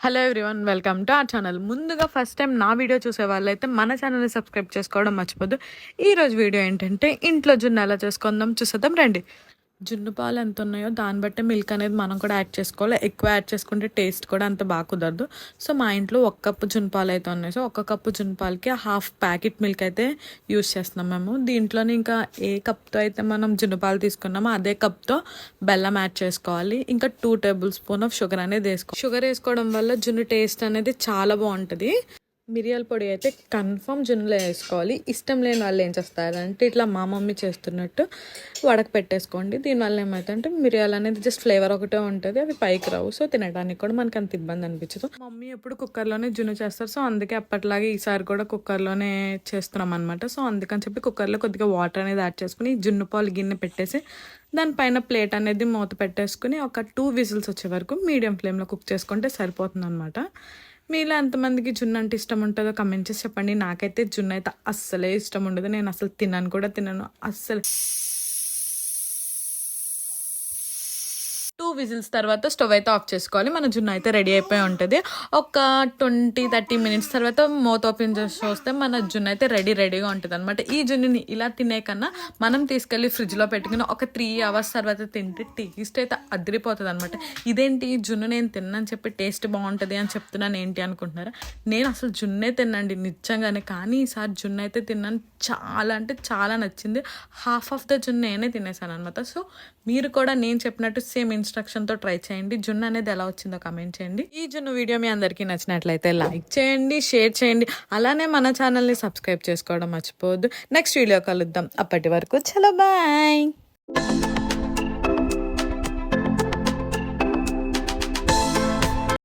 Hello everyone welcome to ఆ channel ముందుగా first time నా వీడియో చూసే వాళ్ళైతే మన ఛానల్ని సబ్స్క్రైబ్ చేసుకోవడం మర్చిపోద్దు. ఈరోజు వీడియో ఏంటంటే ఇంట్లో జున్ను ఎలా చేసుకుందాం చూసేద్దాం రండి. జున్ను పాలు ఎంత ఉన్నాయో దాన్ని బట్టి మిల్క్ అనేది మనం కూడా యాడ్ చేసుకోవాలి. ఎక్కువ యాడ్ చేసుకుంటే టేస్ట్ కూడా అంత బాగా కుదరదు. సో మా ఇంట్లో ఒక కప్పు జున్ను పాలు అయితే ఉన్నాయి. సో ఒక కప్పు జున్ను పాలకి హాఫ్ ప్యాకెట్ మిల్క్ అయితే యూస్ చేస్తున్నాం మేము. దీంట్లోనే ఇంకా ఏ కప్తో అయితే మనం జున్ను పాలు తీసుకున్నామో అదే కప్తో బెల్లం యాడ్ చేసుకోవాలి. ఇంకా two tablespoon of sugar అనేది వేసుకోవాలి. షుగర్ వేసుకోవడం వల్ల జున్ను టేస్ట్ అనేది చాలా బాగుంటుంది. మిరియాల పొడి అయితే కన్ఫామ్ జున్నులో వేసుకోవాలి. ఇష్టం లేని వాళ్ళు ఏం చేస్తారంటే ఇట్లా మా మమ్మీ చేస్తున్నట్టు వడక పెట్టేసుకోండి. దీనివల్ల ఏమవుతుందంటే మిరియాలు అనేది జస్ట్ ఫ్లేవర్ ఒకటే ఉంటుంది అవి పైకి రావు. సో తినడానికి కూడా మనకి అంత ఇబ్బంది అనిపించదు. మమ్మీ ఎప్పుడు కుక్కర్లోనే జున్ను చేస్తారు. సో అందుకే అప్పట్లాగే ఈసారి కూడా కుక్కర్లోనే చేస్తున్నాం అనమాట సో అందుకని చెప్పి కుక్కర్లో కొద్దిగా వాటర్ అనేది యాడ్ చేసుకుని జున్ను పాలు గిన్నె పెట్టేసి దానిపైన ప్లేట్ అనేది మూత పెట్టేసుకుని ఒక టూ విజిల్స్ వచ్చే వరకు మీడియం ఫ్లేమ్లో కుక్ చేసుకుంటే సరిపోతుంది అనమాట మీలో ఎంతమందికి జున్ను అంటే ఇష్టం ఉంటుందో కమెంట్ చేసి చెప్పండి. నాకైతే జున్ను అయితే అస్సలే ఇష్టం ఉండదు నేను అసలు తినను కూడా తినను. అస్సలు టూ విజిల్స్ తర్వాత స్టవ్ అయితే ఆఫ్ చేసుకోవాలి. మన జున్ను అయితే రెడీ అయిపోయి ఉంటుంది. ఒక ట్వంటీ థర్టీ మినిట్స్ తర్వాత మూత ఓపెన్ చేసి చూస్తే మన జున్ను అయితే రెడీ రెడీగా ఉంటుంది అనమాట ఈ జున్నుని ఇలా తినే కన్నా మనం తీసుకెళ్ళి ఫ్రిడ్జ్లో పెట్టుకుని ఒక త్రీ అవర్స్ తర్వాత తింటే టేస్ట్ అయితే అదిరిపోతుంది అనమాట ఇదేంటి? ఈ జున్ను నేను తిన్నాను చెప్పి టేస్ట్ బాగుంటుంది అని చెప్తున్నాను ఏంటి అనుకుంటున్నారా? నేను అసలు జున్నే తినండి నిజంగానే. కానీ ఈసారి జున్ను అయితే తిన్నాను. చాలా అంటే చాలా నచ్చింది. హాఫ్ ఆఫ్ ద జున్ను నేనే తినేసాను అనమాట సో మీరు కూడా నేను చెప్పినట్టు సేమ్ ఇన్స్ట్రక్షన్తో ట్రై చేయండి. జున్ను అనేది ఎలా వచ్చిందో కమెంట్ చేయండి. ఈ జున్ను వీడియో మీ అందరికీ నచ్చినట్లయితే లైక్ చేయండి షేర్ చేయండి. అలానే మన ఛానల్ని సబ్స్క్రైబ్ చేసుకోవడం మర్చిపోవద్దు. నెక్స్ట్ వీడియో కలుద్దాం. అప్పటి వరకు చలో బాయ్!